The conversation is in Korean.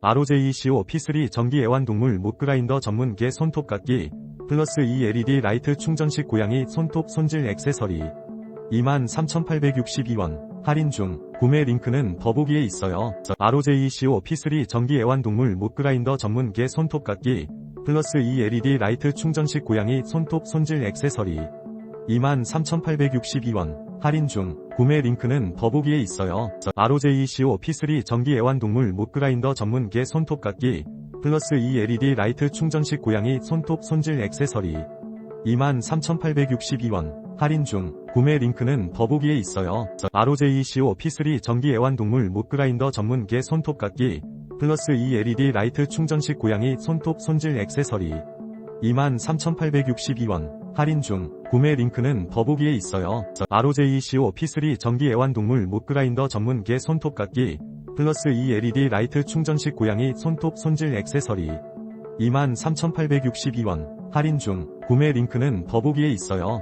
ROJ CO P3 전기 애완동물 못그라인더 전문 개 손톱깎기 플러스 2 LED 라이트 충전식 고양이 손톱 손질 액세서리 23,862원 할인 중 구매 링크는 더보기에 있어요. ROJ CO P3 전기 애완동물 못그라인더 전문 개 손톱깎기 플러스 2 LED 라이트 충전식 고양이 손톱 손질 액세서리 23,862원 할인 중 구매 링크는 더보기에 있어요. ROJ CO P3 전기 애완동물 못그라인더 전문 개 손톱깎기 플러스 2 LED 라이트 충전식 고양이 손톱 손질 액세서리 23,862원 할인 중 구매 링크는 더보기에 있어요. ROJ CO P3 전기 애완동물 못그라인더 전문 개 손톱깎기 플러스 2 LED 라이트 충전식 고양이 손톱 손질 액세서리 23,862원 할인 중 구매 링크는 더보기에 있어요. ROJ CO P3 전기 애완동물 못그라인더 전문 개 손톱깎기 플러스 2 LED 라이트 충전식 고양이 손톱 손질 액세서리 23,862원 할인 중 구매 링크는 더보기에 있어요.